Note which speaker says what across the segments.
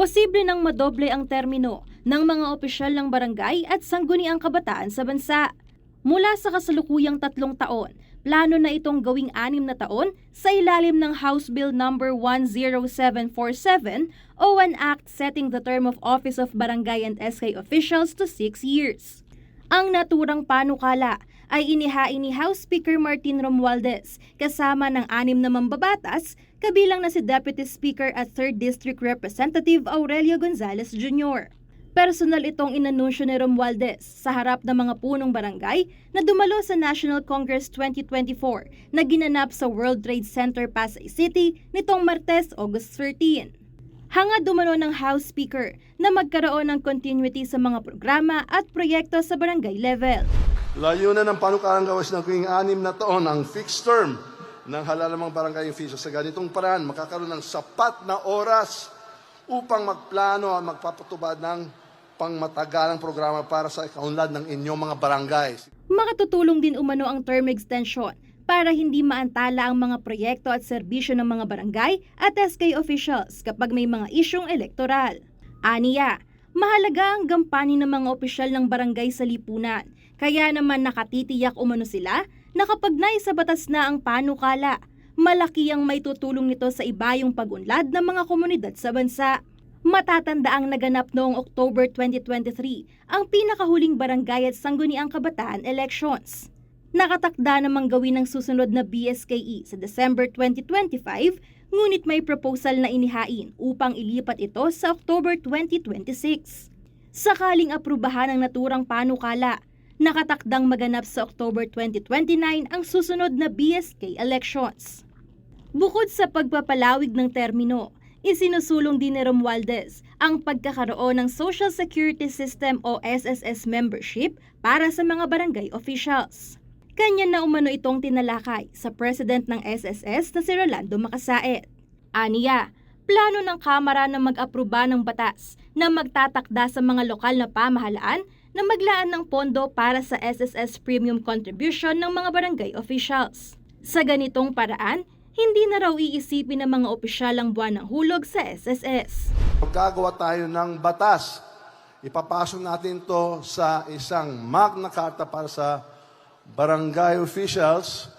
Speaker 1: posible nang madoble ang termino ng mga opisyal ng barangay at sangguniang kabataan sa bansa. Mula sa kasalukuyang tatlong taon, plano na itong gawing anim na taon sa ilalim ng House Bill No. 10747 o an act setting the term of office of barangay and SK officials to 6 years. Ang naturang panukala ay inihain ni House Speaker Martin Romualdez kasama ng anim na mambabatas kabilang na si Deputy Speaker at 3rd District Representative Aurelio Gonzales Jr. Personal itong inanunsyo ni Romualdez sa harap ng mga punong barangay na dumalo sa National Congress 2024 na ginanap sa World Trade Center, Pasay City nitong Martes, August 13. Hangad dumano ng House Speaker na magkaroon ng continuity sa mga programa at proyekto sa barangay level.
Speaker 2: Layunan ng panukalang gawas ng kuing anim na taon ang fixed term ng halalamang barangay officials sa ganitong paraan makakaroon ng sapat na oras upang magplano at magpapatubad ng pangmatagalang programa para sa ikaunlad ng inyong mga barangay.
Speaker 1: Makatutulong din umano ang term extension para hindi maantala ang mga proyekto at serbisyo ng mga barangay at SK officials kapag may mga isyong elektoral. Aniya, mahalaga ang gampanin ng mga opisyal ng barangay sa lipunan, kaya naman nakatitiyak umano sila na kapag naisa batas na ang panukala, malaki ang may tutulong nito sa ibayong pag-unlad ng mga komunidad sa bansa. Matatanda ang naganap noong October 2023 ang pinakahuling barangay at sangguniang kabataan elections. Nakatakda namang gawin ng susunod na BSKE sa December 2025, ngunit may proposal na inihain upang ilipat ito sa October 2026. Sakaling aprubahan ang naturang panukala, nakatakdang maganap sa October 2029 ang susunod na BSK elections. Bukod sa pagpapalawig ng termino, isinusulong din ni Romualdez ang pagkakaroon ng Social Security System o SSS membership para sa mga barangay officials. Kanya na umano itong tinalakay sa president ng SSS na si Rolando Macasaet. Aniya, plano ng Kamara na mag-aproba ng batas na magtatakda sa mga lokal na pamahalaan na maglaan ng pondo para sa SSS premium contribution ng mga barangay officials. Sa ganitong paraan, hindi na raw iisipin ng mga opisyal ang buwan ng hulog sa SSS.
Speaker 2: Gagawa tayo ng batas. Ipapasok natin to sa isang Magna Carta para sa barangay officials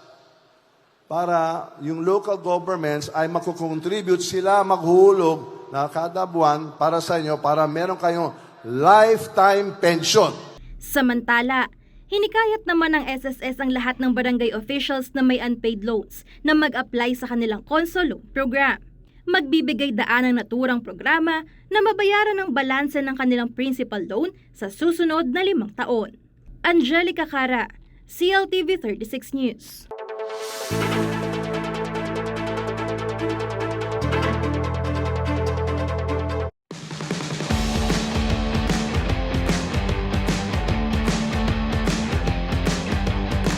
Speaker 2: para yung local governments ay makukontribute sila maghulog na kada buwan para sa inyo para meron kayong lifetime pension.
Speaker 1: Samantala, hinikayat naman ng SSS ang lahat ng barangay officials na may unpaid loans na mag-apply sa kanilang console loan program. Magbibigay daan ang naturang programa na mabayaran ang balanse ng kanilang principal loan sa susunod na limang taon. Angelica Cara, CLTV 36 News.